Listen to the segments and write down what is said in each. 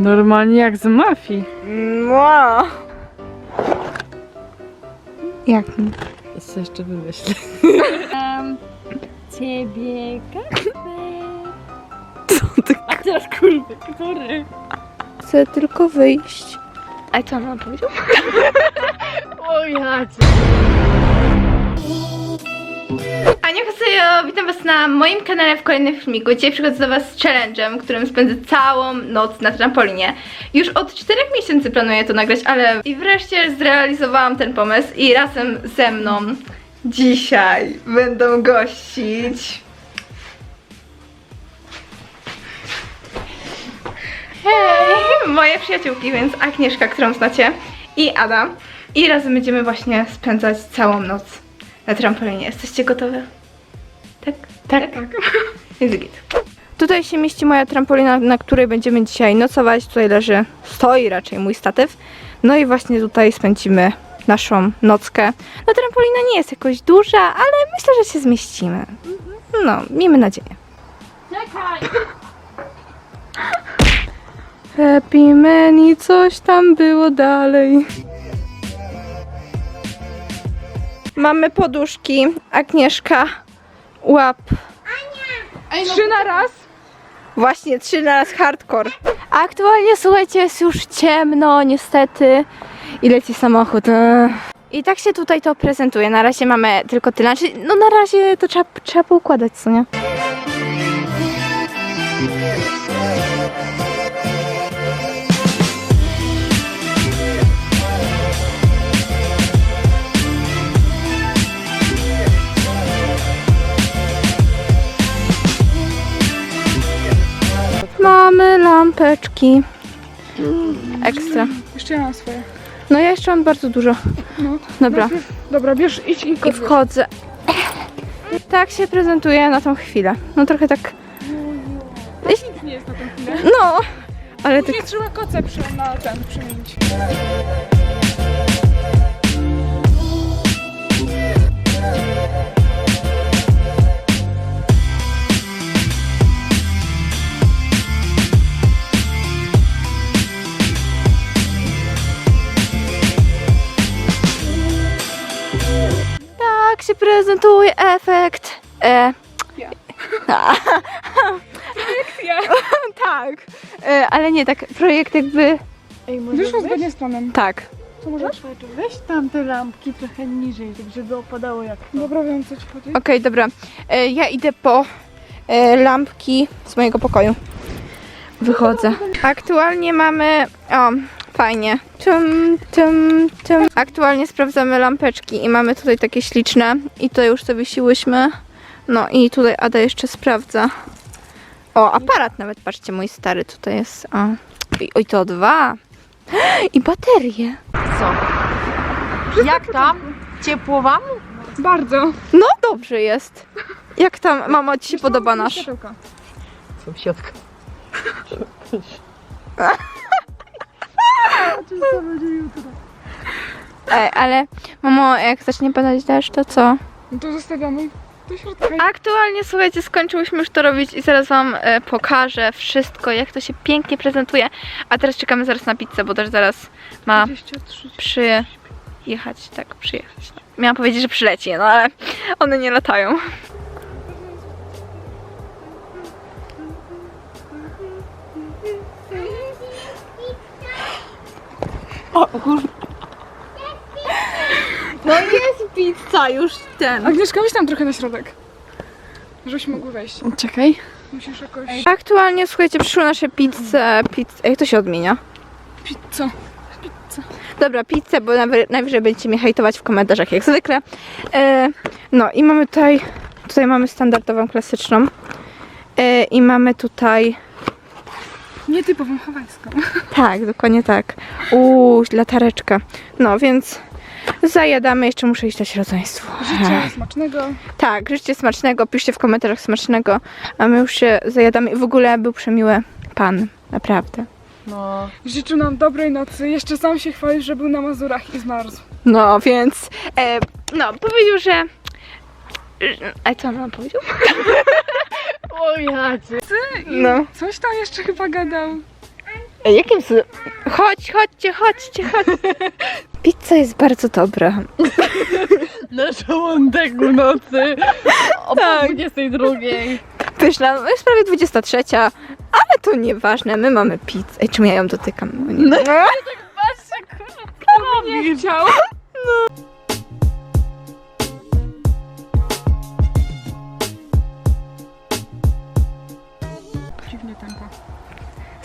Normalnie jak z mafii. Wow. Jak? Co jeszcze wymyślę? Mam ciebie. Co ty? A teraz kurde, który? Chcę tylko wyjść. A co on powiedział? O ja Ania Hosejo, witam was na moim kanale w kolejnym filmiku. Dzisiaj przychodzę do was z challenge'em, którym spędzę całą noc na trampolinie. Już od 4 miesięcy planuję to nagrać, ale i wreszcie zrealizowałam ten pomysł i razem ze mną dzisiaj będą gościć Hej! Moje przyjaciółki, więc Agnieszka, którą znacie, i Ada. I razem będziemy właśnie spędzać całą noc na trampolinie. Jesteście gotowe? Tak? Tak. tak. Jest git. Tutaj się mieści moja trampolina, na której będziemy dzisiaj nocować. Tutaj leży, stoi raczej mój statyw. No i właśnie tutaj spędzimy naszą nockę. No trampolina nie jest jakoś duża, ale myślę, że się zmieścimy. No, miejmy nadzieję. Czekaj! Happy Man i coś tam było dalej. Mamy poduszki. Agnieszka, łap. Trzy na raz? Właśnie, trzy na raz hardcore. Aktualnie, słuchajcie, jest już ciemno, niestety. I leci samochód. I tak się tutaj to prezentuje. Na razie mamy tylko tyle. Znaczy, no na razie to trzeba, trzeba poukładać, co nie? Lampeczki. Ekstra. Jeszcze ja mam swoje. No ja jeszcze mam bardzo dużo. No. Dobra. Dobra, bierz, idź i I wchodzę. Tak się prezentuje na tą chwilę. No trochę tak. Nic nie jest na tę chwilę. No, ale tak. Nie trzeba koce przy, na ten przemienić. E. Ja. ja. tak. E, ale nie tak. Projekt jakby. Ej, może Wyszło zgodnie z planem. Tak. Co możesz? Weź tam te lampki trochę niżej, tak żeby opadało jak to. Dobra, wiem co ci chodzi. Okej, dobra. E, ja idę po e, lampki z mojego pokoju. Wychodzę. Aktualnie mamy. O, fajnie. Tum, tum, tum. Aktualnie sprawdzamy lampeczki i mamy tutaj takie śliczne. I to już zawiesiłyśmy. No i tutaj Ada jeszcze sprawdza. O, aparat nawet, patrzcie, mój stary tutaj jest. O, I, oj, to dwa. I baterie. Co? Jak tam? Ciepło wam? Bardzo. No dobrze jest. Jak tam, mamo, ci się podoba nasz? Sąsiadka. Ej, ale mamo, jak zacznie padać deszcz, to co? No to zostawiamy. Aktualnie, słuchajcie, skończyłyśmy już to robić i zaraz wam e, pokażę wszystko, jak to się pięknie prezentuje. A teraz czekamy zaraz na pizzę, bo też zaraz ma 23. przyjechać, tak, przyjechać. Miałam powiedzieć, że przyleci, no ale one nie latają. No jest pizza już ten. Agnieszka, weź tam trochę na środek. Żebyśmy mogły wejść. Czekaj. Musisz jakoś... Aktualnie, słuchajcie, przyszły nasze pizze. Pizze. Jak to się odmienia? Co? Dobra, pizzę, bo najwy- najwyżej będziecie mnie hejtować w komentarzach jak zwykle. E, no i mamy tutaj, tutaj mamy standardową, klasyczną. E, I mamy tutaj, Nietypową hawajską. tak, dokładnie tak. Uuu, latareczka. No więc zajadamy, jeszcze muszę iść dać rodzeństwu. Życzę smacznego. Tak, życzcie smacznego, piszcie w komentarzach smacznego, a my już się zajadamy. I w ogóle był przemiły pan, naprawdę. No. Życzył nam dobrej nocy. Jeszcze sam się chwalił, że był na Mazurach i zmarzł. No, więc e, no, powiedział, że a co on nam powiedział? O jacy. No. Coś tam jeszcze chyba gadał. Ej, jakim cudem? Chodź, chodźcie, chodźcie, chodźcie. Pizza jest bardzo dobra. Na żołądek w nocy. O Tak. po 22. Pyszna, no jest prawie 23, ale to nieważne, my mamy pizzę. Ej, czemu ja ją dotykam? O nie. Patrzcie, kurwa, Nie chciał. Dziwnie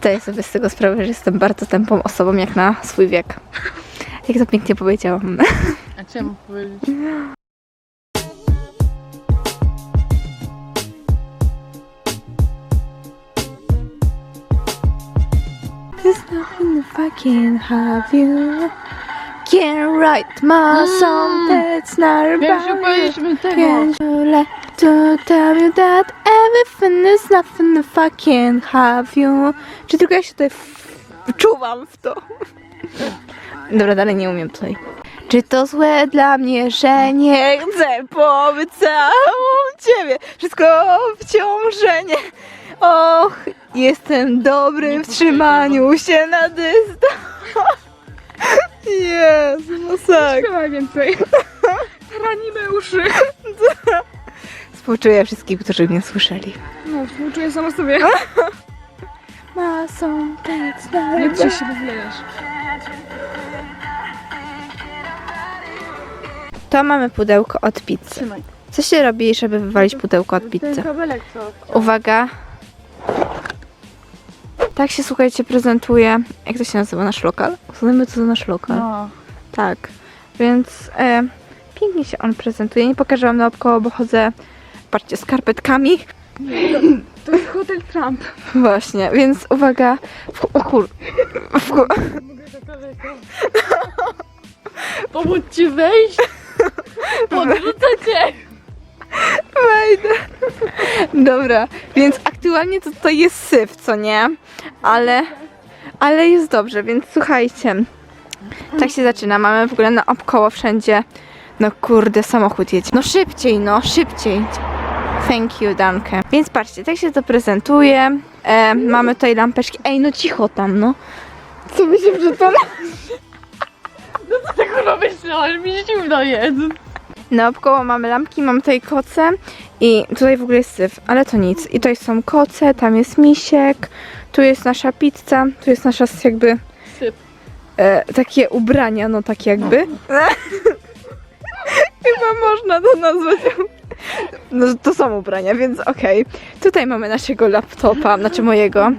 Zdaję sobie z tego sprawę, że jestem bardzo tępą osobą jak na swój wiek. Jak to pięknie powiedziałam. A czemu powiedzieć? There's nothing if I can't have you. Can't write my song that's not about tego? Can't you let to tell you that everything is nothing if I can't have you. Czy tylko ja się tutaj wczuwam w to? Dobra, dalej nie umiem tutaj. Czy to złe dla mnie, że nie chcę pobyć całą ciebie? Wszystko w ciążenie. Och, jestem dobry w trzymaniu się na dystans. Jezu, masakra. Śpiewaj więcej. Ranimy uszy. Współczuję wszystkim, którzy mnie słyszeli. No, współczuję sama sobie. Masą, tak, Nie drzyj się, wlejesz. To mamy pudełko od pizzy. Trzymaj. Co się robi, żeby wywalić pudełko od pizzy? kabelek co? Uwaga. Tak się, słuchajcie, prezentuje. Jak to się nazywa nasz lokal? Uznajmy to za nasz lokal. No. Tak. Więc e, pięknie się on prezentuje. Nie pokażę wam naokoło, bo chodzę, patrzcie, skarpetkami. To jest hotel Trump. Właśnie, więc uwaga. W, o kur... W, kur- Pomóc ci wejść? Podrzucę cię! Wejdę. Dobra, więc aktualnie to tutaj jest syf, co nie? Ale, ale jest dobrze, więc słuchajcie. Tak się zaczyna. Mamy w ogóle naokoło wszędzie. No kurde, samochód jedzie. No szybciej, no, szybciej. Thank you, Dankę. Więc patrzcie, tak się to prezentuje. E, mamy tutaj lampeczki. Ej, no cicho tam, no. Co by się przypomniało? Co kurwa myślałaś? Mi zimno jest. Naokoło mamy lampki, mamy tutaj koce i tutaj w ogóle jest syf, ale to nic. I tutaj są koce, tam jest misiek, tu jest nasza pizza, tu jest nasza jakby Syp. e, takie ubrania, no tak jakby. Chyba można to nazwać. No to są ubrania, więc okej. Tutaj mamy naszego laptopa, znaczy mojego.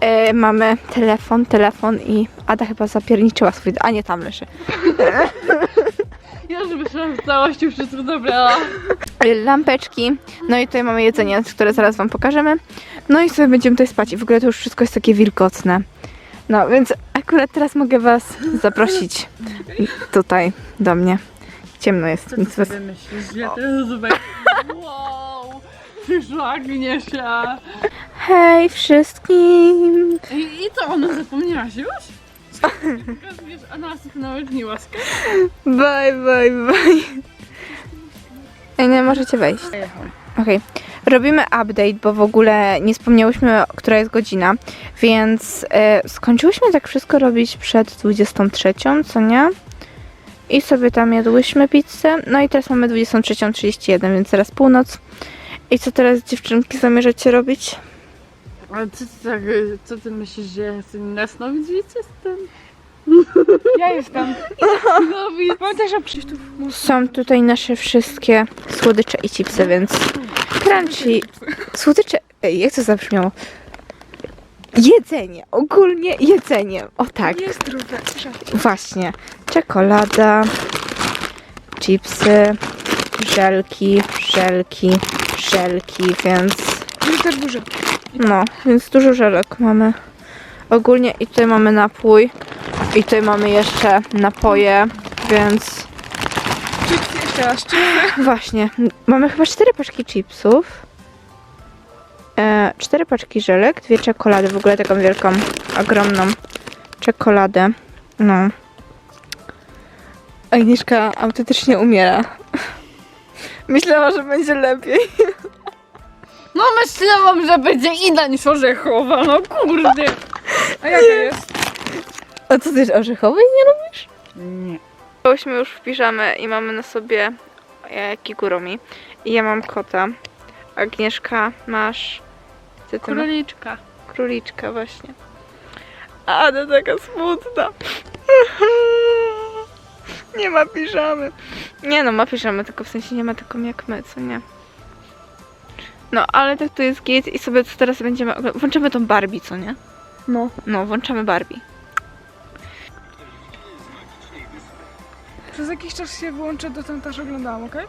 E, mamy telefon, telefon i Ada chyba zapierniczyła swój... A nie, tam leży. Ja już myślałam w całości wszystko dobrała. lampeczki. No i tutaj mamy jedzenie, które zaraz wam pokażemy. No i sobie będziemy tutaj spać. I w ogóle to już wszystko jest takie wilgotne. No więc akurat teraz mogę was zaprosić tutaj do mnie. Ciemno jest, Co ty nic was... sobie myślisz? Ja teraz. Wow! Przyszła Agniesia. Hej wszystkim! I, I co, ona zapomniałaś już? Pokazujesz, a nas nawet nie łaska? Bye, bye, bye. Ej, nie możecie wejść. Okej. Robimy update, bo w ogóle nie wspomniałyśmy, która jest godzina, więc e, skończyłyśmy tak wszystko robić przed 23, co nie? I sobie tam jadłyśmy pizzę. No i teraz mamy 23.31, więc teraz północ. I co teraz dziewczynki zamierzacie robić? Ale co ty tak, co ty myślisz, że ja chcę nasnowić jestem? Ja jestem. Że przyjść tu. Są tutaj nasze wszystkie słodycze i chipsy, więc crunchy. Słodycze. Ej, jak to zabrzmiało? Jedzenie, ogólnie jedzenie. O tak. Jest. Słyszę. Właśnie. Czekolada, chipsy, żelki, żelki, żelki, więc Jest też duży. No, więc dużo żelek mamy. Ogólnie i tutaj mamy napój i tutaj mamy jeszcze napoje, więc Chipsy jeszcze raz. Chipsy. właśnie, mamy chyba cztery paczki chipsów. E, cztery paczki żelek, dwie czekolady, w ogóle taką wielką, ogromną czekoladę. No. Agnieszka autentycznie umiera. Myślała, że będzie lepiej. No myślałam, że będzie inna niż orzechowa, no kurde. A jaka jest? A co ty orzechowej nie lubisz? Nie. Byłyśmy już w piżamę i mamy na sobie e, kigurumi. I ja mam kota. Agnieszka, masz... Co ty masz? Króliczka. Króliczka właśnie. A Ada taka smutna. Nie ma piżamy. Nie no, ma piżamy, tylko w sensie nie ma taką jak my, co nie? No, ale tak tu jest git i sobie teraz będziemy oglądać. Włączymy tą Barbie, co nie? No. No, włączamy Barbie. Przez jakiś czas się wyłączę, dotąd też oglądałam, okej?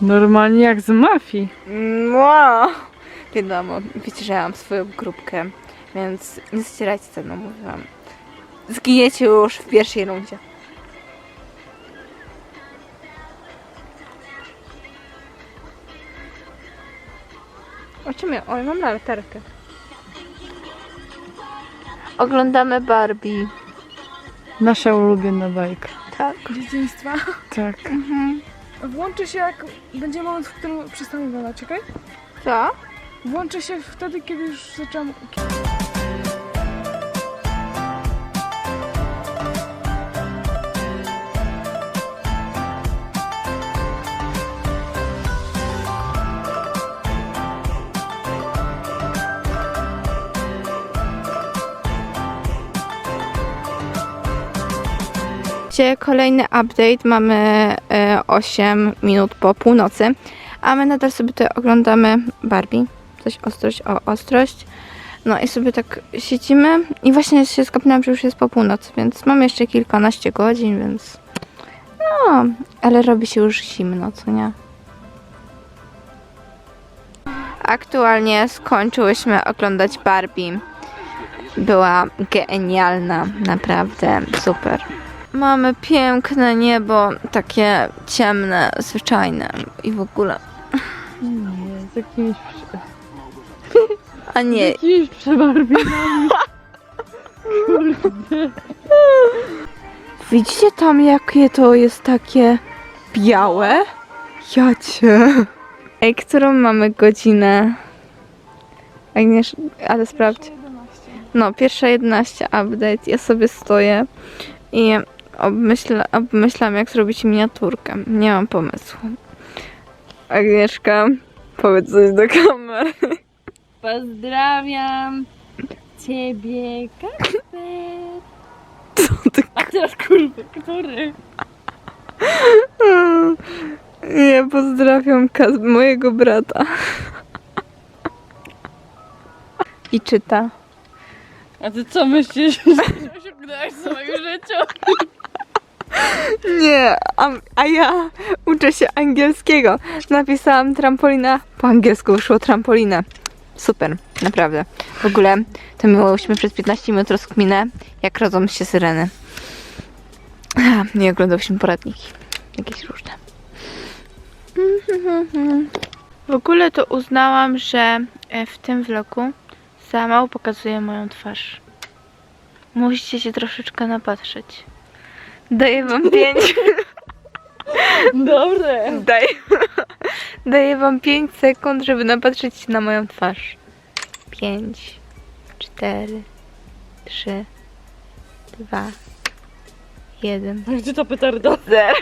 Normalnie jak z mafii. Wow. Wiadomo, wiecie, że ja mam swoją grupkę, więc nie zacierajcie ze mną, mówiłam. Zginiecie już w pierwszej rundzie. O czym ja? O, ja mam latarkę. Oglądamy Barbie. Nasza ulubiona bajka. Tak. Dzieciństwa. Tak. Włączy się jak będzie moment, w którym przestanę oglądać, okej? Co? Włączy się wtedy, kiedy już zaczęłam... Kolejny update, mamy e, 8 minut po północy, a my nadal sobie tutaj oglądamy Barbie, coś ostrość o ostrość. No i sobie tak siedzimy i właśnie się skapnęłam, że już jest po północy, więc mamy jeszcze kilkanaście godzin, więc no, ale robi się już zimno, co nie? Aktualnie skończyłyśmy oglądać Barbie. Była genialna, naprawdę super. Mamy piękne niebo, takie ciemne, zwyczajne i w ogóle. Nie, z jakimiś. A nie, jakimiś przebarwieniami. Kurde. widzicie tam jakie to jest takie białe? Ja cię. Ej, którą mamy godzinę? Agniesz, ale sprawdź. 11. No, pierwsza 11 update. Ja sobie stoję i obmyśla, obmyślam, jak zrobić miniaturkę. Nie mam pomysłu. Agnieszka, powiedz coś do kamery. Pozdrawiam ciebie, Kasper. Co ty A teraz kurwa, który? Nie, pozdrawiam Kaz- mojego brata. I czyta. A ty co myślisz, że osiągnęłaś w swoim życiu? Nie, a, a ja uczę się angielskiego. Napisałam trampolina, po angielsku wyszło trampolinę. Super, naprawdę. W ogóle to miałyśmy przez 15 minut rozkminę, jak rodzą się syreny. Nie oglądałyśmy poradniki. Jakieś różne. W ogóle to uznałam, że e, w tym vlogu za mało pokazuję moją twarz. Musicie się troszeczkę napatrzeć. Daję wam pięć. Dobre. Daję, daję wam 5 sekund, żeby napatrzeć się na moją twarz. 5, 4, 3, 2, 1, A gdzie ta petarda? 0.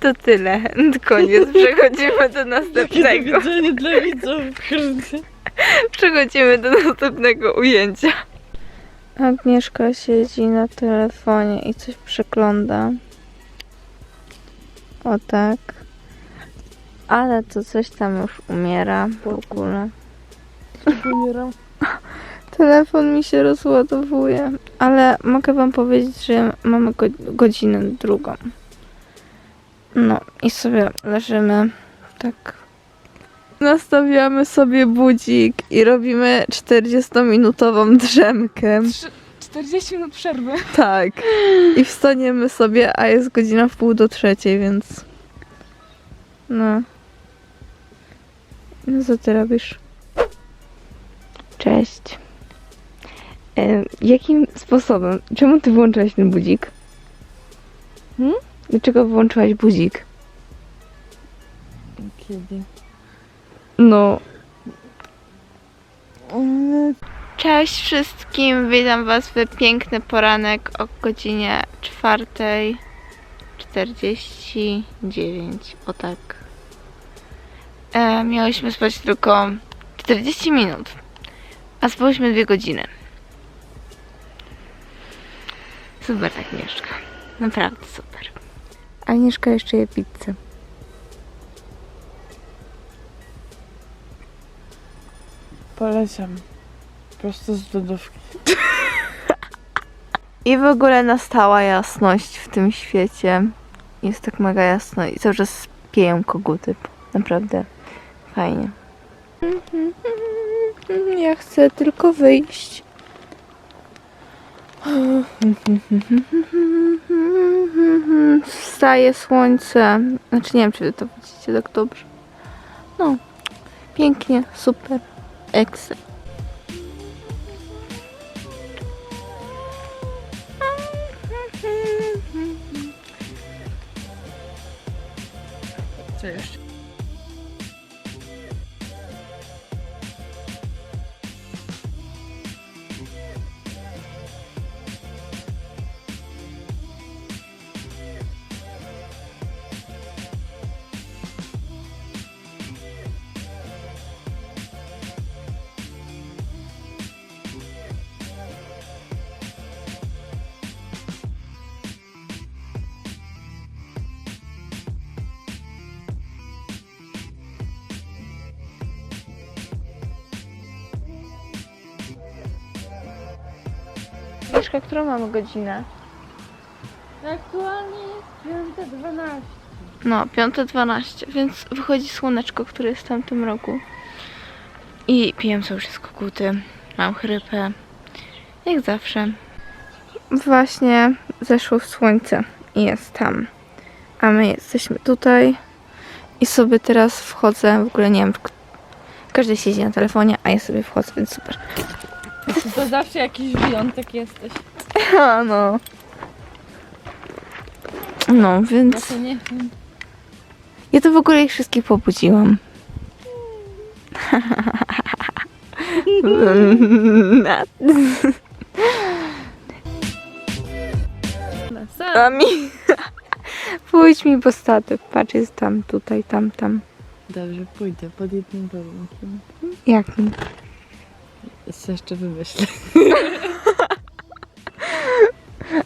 To tyle. Koniec. Przechodzimy do Jakie następnego. to widzenie dla widzów. Kurde. Przechodzimy do następnego ujęcia. Agnieszka siedzi na telefonie i coś przegląda. O tak. Ale to coś tam już umiera w ogóle. Umieram. Telefon mi się rozładowuje, ale mogę wam powiedzieć, że mamy go godzinę drugą. No i sobie leżymy tak. Nastawiamy sobie budzik i robimy 40-minutową drzemkę. 40 minut przerwy. Tak. I wstaniemy sobie, a jest godzina w pół do trzeciej, więc. No. No co ty robisz? Cześć. E, jakim sposobem? Czemu ty włączyłaś ten budzik? Hmm? Dlaczego włączyłaś budzik? Kiedy? No. Cześć wszystkim, witam Was w piękny poranek o godzinie 4.49, o tak. E, miałyśmy spać tylko 40 minut, a spałyśmy 2 godziny. Super Agnieszka, naprawdę super. Agnieszka jeszcze je pizzę. Polecam. Prosto z lodówki. I w ogóle nastała jasność w tym świecie. Jest tak mega jasno i cały czas pieją koguty. Naprawdę fajnie. Ja chcę tylko wyjść. Wstaje słońce. Znaczy nie wiem, czy wy to widzicie tak dobrze. No, pięknie, super, ekstra. Co? Mieszka, którą mamy godzinę? Aktualnie jest 5.12. No, 5.12, więc wychodzi słoneczko, które jest w tamtym roku. I piję sobie już koguty. Mam chrypę. Jak zawsze. Właśnie zeszło słońce i jest tam. A my jesteśmy tutaj. I sobie teraz wchodzę. W ogóle nie wiem, każdy siedzi na telefonie, a ja sobie wchodzę, więc super. To zawsze jakiś wyjątek jesteś. A no. No, Ja więc to nie wiem. ja to w ogóle ich wszystkich pobudziłam. Na sam. A mi... Pójdź mi po statyw. Patrz, jest tam, tutaj, tam, tam. Dobrze, pójdę pod jednym warunkiem. Jak mi? Co jeszcze wymyślę?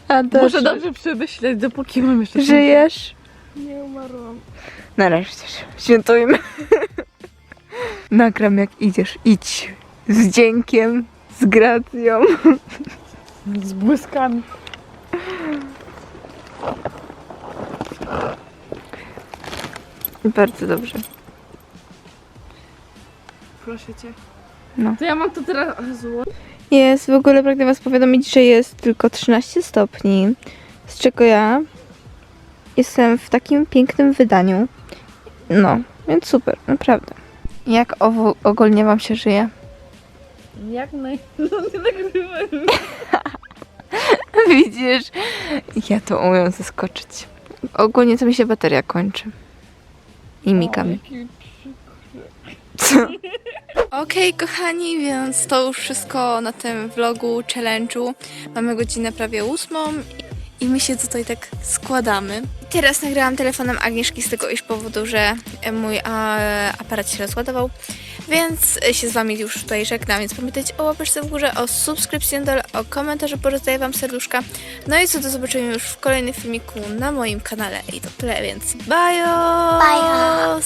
A Muszę dobrze przemyśleć, dopóki mam jeszcze... Żyjesz? Nie umarłam. Nareszcie się świętujmy. Nagram jak idziesz. Idź. Z dziękiem, z gracją. Z błyskami. Bardzo dobrze. Proszę cię. No. To ja mam to teraz zło. Jest, w ogóle pragnę Was powiadomić, że jest tylko 13 stopni, z czego ja jestem w takim pięknym wydaniu. No, więc super, naprawdę. Jak owo- ogólnie Wam się żyje? Jak naj... No nie. Widzisz? Ja to umiem zaskoczyć. Ogólnie to mi się bateria kończy. I mika Okej, kochani, więc to już wszystko na tym vlogu, challenge'u. Mamy godzinę prawie ósmą i my się tutaj tak składamy. Teraz nagrałam telefonem Agnieszki z tego iż powodu, że mój a, aparat się rozładował. Więc się z Wami już tutaj żegnam, więc pamiętajcie o łapeczce w górze, o subskrypcji na dole, o komentarzu, bo rozdaję Wam serduszka. No i co do zobaczenia już w kolejnym filmiku na moim kanale. I to tyle, więc bajo! Bajo!